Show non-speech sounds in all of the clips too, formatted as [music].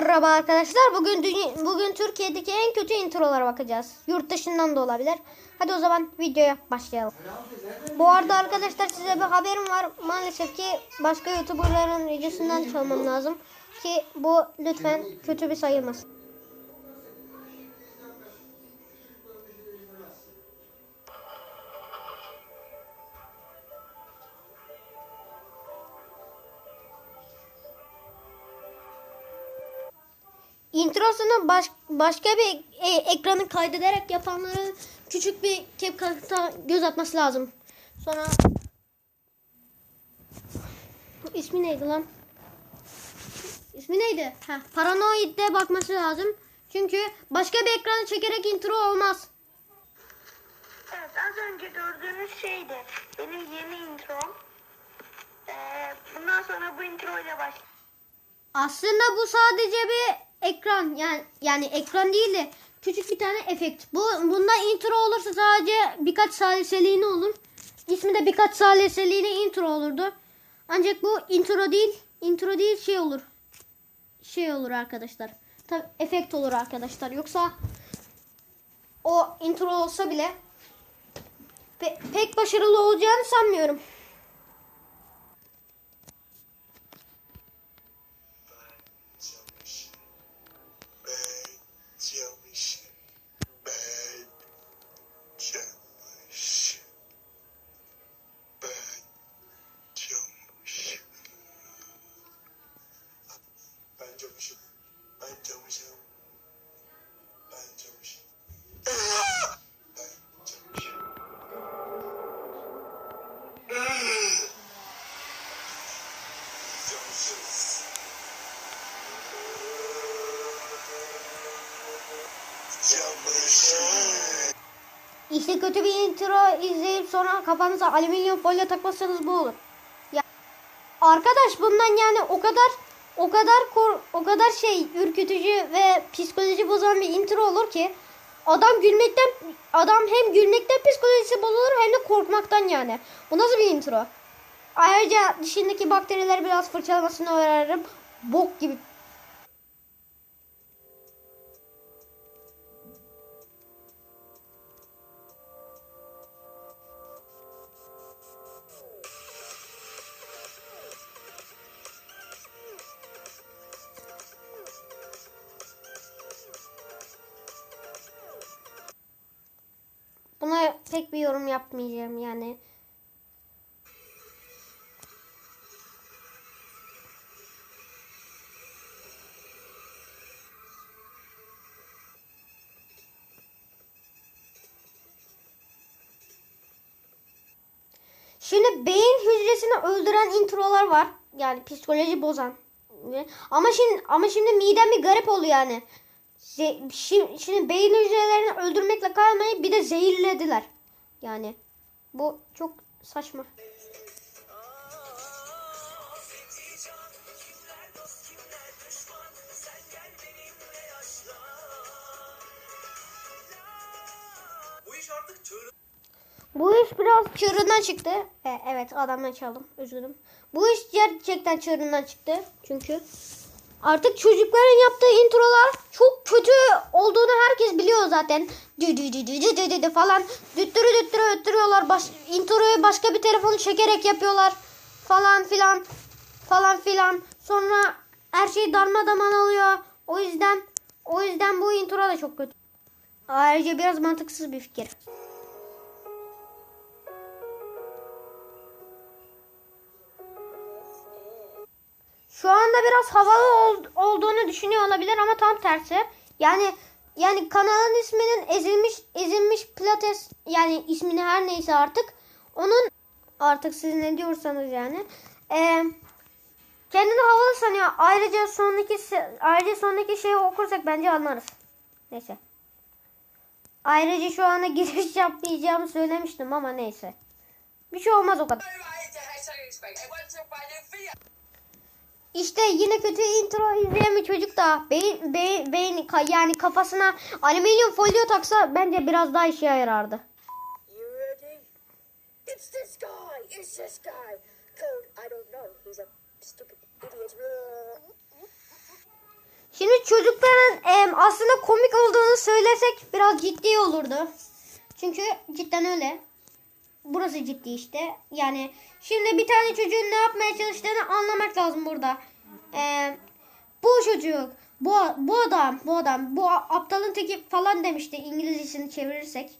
Merhaba arkadaşlar. Bugün bugün Türkiye'deki en kötü introlara bakacağız. Yurt dışından da olabilir. Hadi o zaman videoya başlayalım. Bu arada arkadaşlar size bir haberim var. Maalesef ki başka YouTuber'ların videosundan çalmam lazım ki bu lütfen kötü bir sayılmasın. İntrosunu baş, başka bir e, ekranı kaydederek yapanların küçük bir CapCut'a göz atması lazım. Sonra ismi neydi lan? İsmi neydi? Ha, Paranoid'de bakması lazım. Çünkü başka bir ekranı çekerek intro olmaz. Evet az önce gördüğünüz şeydi. Benim yeni introm. Ee, bundan sonra bu intro ile başlayacağım. Aslında bu sadece bir ekran yani yani ekran değil de küçük bir tane efekt. Bu bunda intro olursa sadece birkaç saliseliğine olur. İsmi de birkaç saliseliğine intro olurdu. Ancak bu intro değil, intro değil şey olur. Şey olur arkadaşlar. Tabi efekt olur arkadaşlar. Yoksa o intro olsa bile pe- pek başarılı olacağını sanmıyorum. Camışım. İşte kötü bir intro izleyip sonra kafanıza alüminyum folyo takmazsanız bu olur. Ya arkadaş bundan yani o kadar o kadar kor, o kadar şey ürkütücü ve psikoloji bozan bir intro olur ki adam gülmekten adam hem gülmekten psikolojisi bozulur hem de korkmaktan yani. Bu nasıl bir intro? Ayrıca dişindeki bakterileri biraz fırçalamasını öğrenirim. Bok gibi Buna pek bir yorum yapmayacağım yani. Beyin hücresini öldüren introlar var. Yani psikoloji bozan. Ama şimdi ama şimdi midem bir garip oldu yani. Ze- şimdi, şimdi beyin hücrelerini öldürmekle kalmayıp bir de zehirlediler. Yani bu çok saçma. Bu iş biraz çığırından çıktı. E, evet adamdan çaldım. Üzgünüm. Bu iş gerçekten çığırından çıktı. Çünkü artık çocukların yaptığı introlar çok kötü olduğunu herkes biliyor zaten. Dü dü dü dü dü dü dü falan. Düttürü düttürü öttürüyorlar. Baş, introyu başka bir telefonu çekerek yapıyorlar. Falan filan. Falan filan. Sonra her şey darmadağın oluyor. O yüzden o yüzden bu intro da çok kötü. Ayrıca biraz mantıksız bir fikir. Şu anda biraz havalı ol- olduğunu düşünüyor olabilir ama tam tersi. Yani yani kanalın isminin ezilmiş ezilmiş pilates yani ismini her neyse artık onun artık siz ne diyorsanız yani eee kendini havalı sanıyor. Ayrıca sonraki ayrıca sonraki şeyi okursak bence anlarız. Neyse. Ayrıca şu anda [laughs] giriş yapmayacağımı söylemiştim ama neyse. Bir şey olmaz o kadar. İşte yine kötü intro izleyen bir çocuk da beyin, beyin, beyin yani kafasına alüminyum folyo taksa bence biraz daha işe yarardı. You ready? It's this guy. It's this guy. Code, I don't know. He's a stupid idiot. Şimdi çocukların em, aslında komik olduğunu söylesek biraz ciddi olurdu. Çünkü cidden öyle. Burası ciddi işte. Yani şimdi bir tane çocuğun ne yapmaya çalıştığını anlamak lazım burada. Em, bu çocuk, bu, bu adam, bu adam, bu aptalın teki falan demişti İngilizcesini çevirirsek.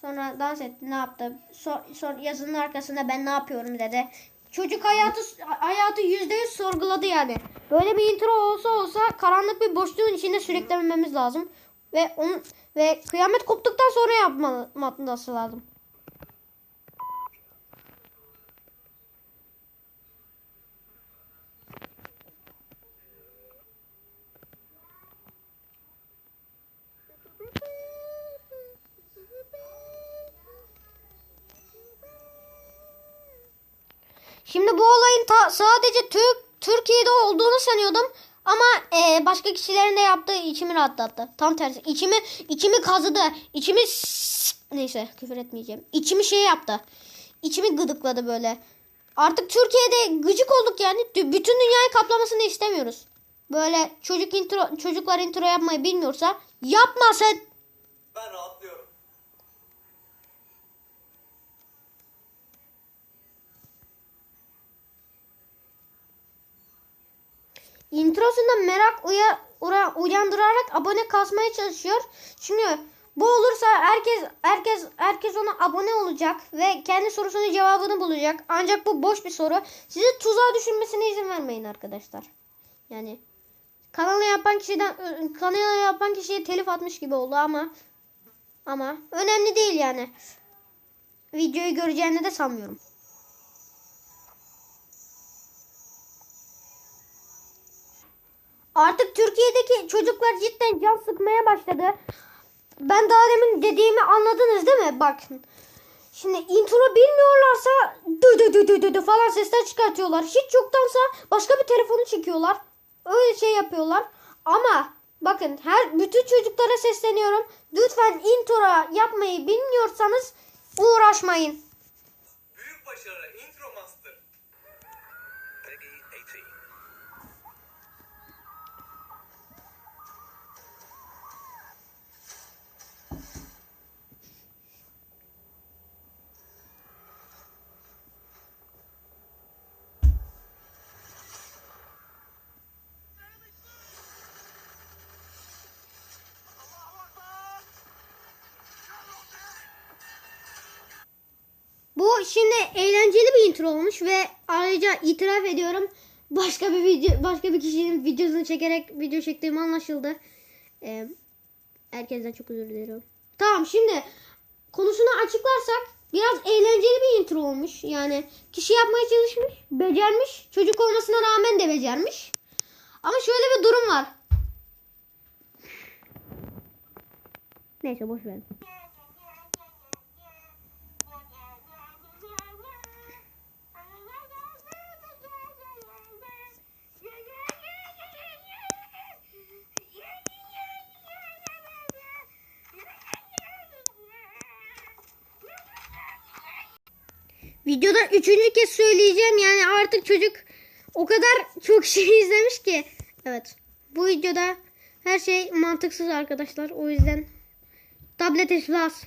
Sonra dans etti ne yaptı? So, sonra yazının arkasında ben ne yapıyorum dedi. Çocuk hayatı hayatı yüzde yüz sorguladı yani. Böyle bir intro olsa olsa karanlık bir boşluğun içinde sürüklememiz lazım. Ve onun ve kıyamet koptuktan sonra yapması lazım. Şimdi bu olayın ta- sadece Türk Türkiye'de olduğunu sanıyordum. Ama e, başka kişilerin de yaptığı içimi rahatlattı. Tam tersi. İçimi içimi kazıdı. İçimi neyse küfür etmeyeceğim. İçimi şey yaptı. İçimi gıdıkladı böyle. Artık Türkiye'de gıcık olduk yani. Bütün dünyayı kaplamasını istemiyoruz. Böyle çocuk intro çocuklar intro yapmayı bilmiyorsa yapmasın. Ben rahatlıyorum. İntrosunda merak uya, uyandırarak abone kasmaya çalışıyor. Çünkü bu olursa herkes herkes herkes ona abone olacak ve kendi sorusunun cevabını bulacak. Ancak bu boş bir soru. Sizi tuzağa düşürmesine izin vermeyin arkadaşlar. Yani kanalı yapan kişiden kanalı yapan kişiye telif atmış gibi oldu ama ama önemli değil yani. Videoyu göreceğini de sanmıyorum. Artık Türkiye'deki çocuklar cidden can sıkmaya başladı. Ben daha demin dediğimi anladınız değil mi? Bakın. Şimdi intro bilmiyorlarsa dü dü dü dü dü dü falan sesler çıkartıyorlar. Hiç yoktansa başka bir telefonu çekiyorlar. Öyle şey yapıyorlar. Ama bakın her bütün çocuklara sesleniyorum. Lütfen intro yapmayı bilmiyorsanız uğraşmayın. Büyük başarı Şimdi eğlenceli bir intro olmuş ve ayrıca itiraf ediyorum başka bir video başka bir kişinin videosunu çekerek video çektiğim anlaşıldı. Ee, herkesten çok özür dilerim. Tamam şimdi konusunu açıklarsak biraz eğlenceli bir intro olmuş. Yani kişi yapmaya çalışmış, becermiş. Çocuk olmasına rağmen de becermiş. Ama şöyle bir durum var. Neyse boş verin. Videoda üçüncü kez söyleyeceğim yani artık çocuk o kadar çok [laughs] şey izlemiş ki. Evet bu videoda her şey mantıksız arkadaşlar o yüzden tablet iflas.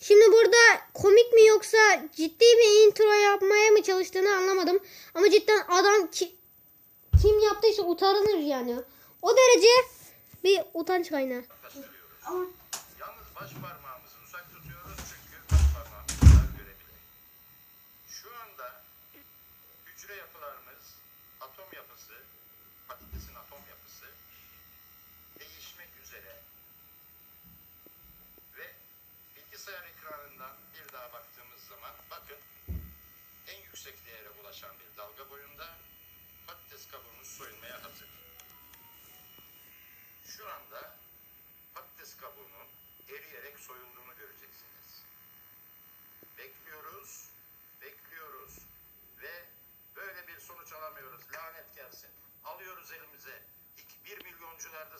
Şimdi burada komik mi yoksa ciddi bir intro yapmaya mı çalıştığını anlamadım. Ama cidden adam ki, kim yaptıysa utanır yani. O derece bir utanç kaynağı. Yalnız baş parmağımızı uzak tutuyoruz çünkü baş parmağımız zarar görebilir. Şu anda hücre yapılarımız, atom yapısı, patatesin atom yapısı değişmek üzere.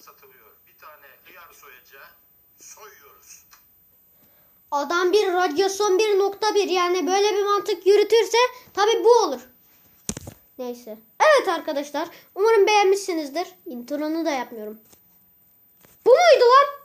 Satılıyor. Bir tane hıyar soyacağı soyuyoruz. Adam bir radyasyon 1.1 yani böyle bir mantık yürütürse tabi bu olur. Neyse. Evet arkadaşlar. Umarım beğenmişsinizdir. Intro'nu da yapmıyorum. Bu muydu lan?